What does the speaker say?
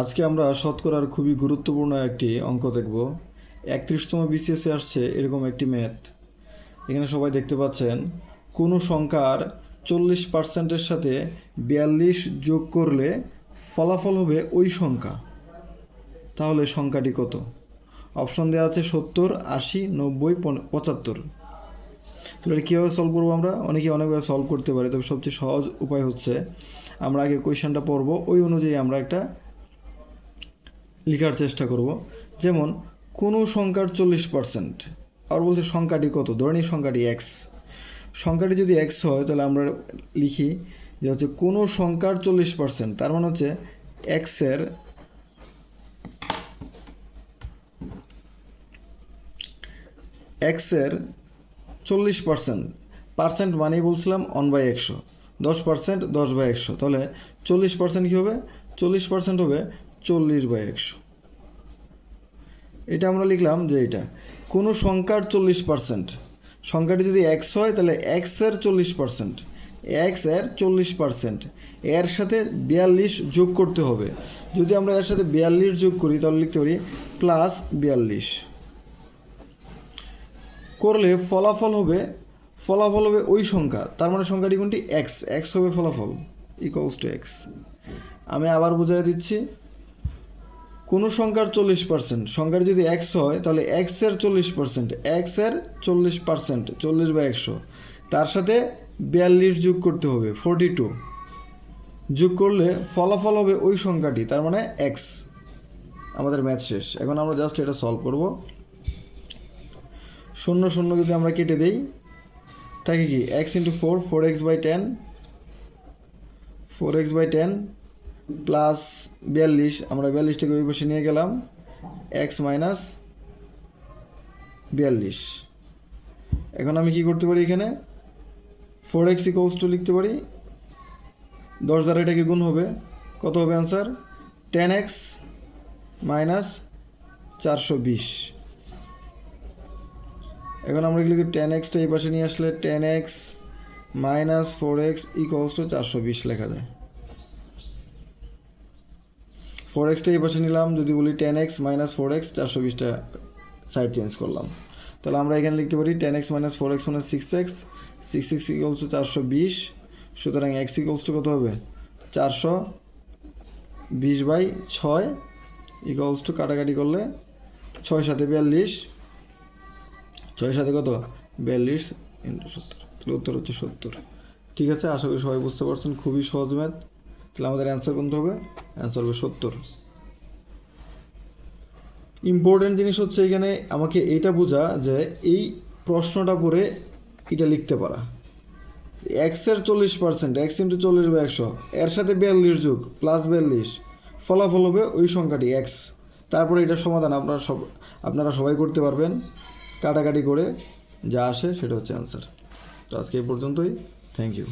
আজকে আমরা শতকরার খুবই গুরুত্বপূর্ণ একটি অঙ্ক দেখব। একত্রিশতম বিসিএসে আসছে এরকম একটি ম্যাথ এখানে সবাই দেখতে পাচ্ছেন, কোনো সংখ্যার চল্লিশ পার্সেন্টের সাথে বিয়াল্লিশ যোগ করলে ফলাফল হবে ওই সংখ্যা। তাহলে সংখ্যাটি কত? অপশন দেওয়া আছে সত্তর, আশি, নব্বই পঁচাত্তর। তাহলে কীভাবে সলভ করব আমরা? অনেকে অনেকভাবে সলভ করতে পারি, তবে সবচেয়ে সহজ উপায় হচ্ছে আমরা আগে কোয়েশনটা পড়ব, ওই অনুযায়ী আমরা একটা লেখার চেষ্টা করব। যেমন, কোনো সংখ্যার চল্লিশ পার্সেন্ট আর বলতে সংখ্যাটি কত? ধরে নিই সংখ্যাটি এক্স সংখ্যাটি যদি এক্স হয়, তাহলে আমরা লিখি যে হচ্ছে কোনো সংখ্যার চল্লিশ পার্সেন্ট তার মানে হচ্ছে এক্সের এক্সের চল্লিশ পার্সেন্ট পার্সেন্ট মানেই বলছিলাম অন বাই একশো। দশ পার্সেন্ট দশ বাই একশো। তাহলে চল্লিশ পার্সেন্ট কী হবে? চল্লিশ পার্সেন্ট হবে চল্লিশ বাই একশো। এটা আমরা লিখলাম যে এটা, কোনো সংখ্যার চল্লিশ পার্সেন্ট। সংখ্যাটি যদি এক্স হয়, তাহলে এক্সের চল্লিশ পার্সেন্ট। এক্সের চল্লিশ পার্সেন্ট। এর সাথে বিয়াল্লিশ যোগ করতে হবে। যদি আমরা এর সাথে বিয়াল্লিশ যোগ করি, তাহলে লিখতে পারি প্লাস বিয়াল্লিশ। করলে ফলাফল হবে ফলাফল হবে ওই সংখ্যা। তার মানে সংখ্যাটি কোনটি? এক্স এক্স হবে ফলাফল ইকুয়ালস টু এক্স আমি আবার বুঝিয়ে দিচ্ছি। কোনো সংখ্যার চল্লিশ পার্সেন্ট সংখ্যার যদি এক্স হয়, তাহলে এক্সের চল্লিশ পার্সেন্ট এক্সের চল্লিশ পার্সেন্ট চল্লিশ বা একশো। তার সাথে বিয়াল্লিশ যোগ করতে হবে ফোরটি টু যোগ করলে ফলাফল হবে ওই সংখ্যাটি, তার মানে এক্স আমাদের ম্যাথ শেষ। এখন আমরা জাস্ট এটা সলভ করব। শূন্য শূন্য যদি আমরা কেটে দেই থাকে কি? X into four four x by ten four x by ten plus বিয়াল্লিশ, আমরা বিয়াল্লিশটাকে ওই পাশে নিয়ে গেলাম। এক্স মাইনাস বিয়াল্লিশ। এখন আমি কি করতে পারি এখানে? ফোর এক্স ইকোয়ালস টু লিখতে পারি। দশ দ্বারা এটাকে গুণ হবে। কত হবে অ্যান্সার টেন এক্স মাইনাস চারশো বিশ। এখন আমরা লিখি টেন এক্সটা এই পাশে নিয়ে আসলে ten x minus four x equals to চারশো বিশ লেখা যায়। ফোর এক্সটা এই পাশে নিলাম, যদি বলি ten x minus four x চারশো বিশটা সাইড চেঞ্জ করলাম। তাহলে আমরা এখানে লিখতে পারি ten x minus four x মানে six x six x equals to চারশো বিশ, সুতরাং এক্স ইকোয়ালস টু কত হবে? চারশো বিশ বাই ছয় ইকোয়ালস টু কাটাকাটি করলে ছয় সাথে বিয়াল্লিশ, ছয় সাথে কত? বিয়াল্লিশ ইন্টু সত্তর, তাহলে উত্তর হচ্ছে সত্তর। ঠিক আছে? আশা করি সবাই বুঝতে পারছেন, খুবই সহজ ম্যাথ তাহলে আমাদের অ্যান্সার কোনটা হবে? অ্যান্সার হবে সত্তর। ইম্পর্টেন্ট জিনিস হচ্ছে এখানে আমাকে এটা বোঝা যে এই প্রশ্নটা পড়ে এটা লিখতে পারা। এক্সের চল্লিশ পার্সেন্ট এক্স ইন্টু চল্লিশ বা একশো, এর সাথে বিয়াল্লিশ যুগ প্লাস বিয়াল্লিশ, ফলাফল হবে ওই সংখ্যাটি এক্স তারপরে এটার সমাধান আপনারা সব, আপনারা সবাই করতে পারবেন, কাটাকাটি করে যা আসে সেটা হচ্ছে অ্যান্সার তো আজকে এই পর্যন্তই থ্যাংক ইউ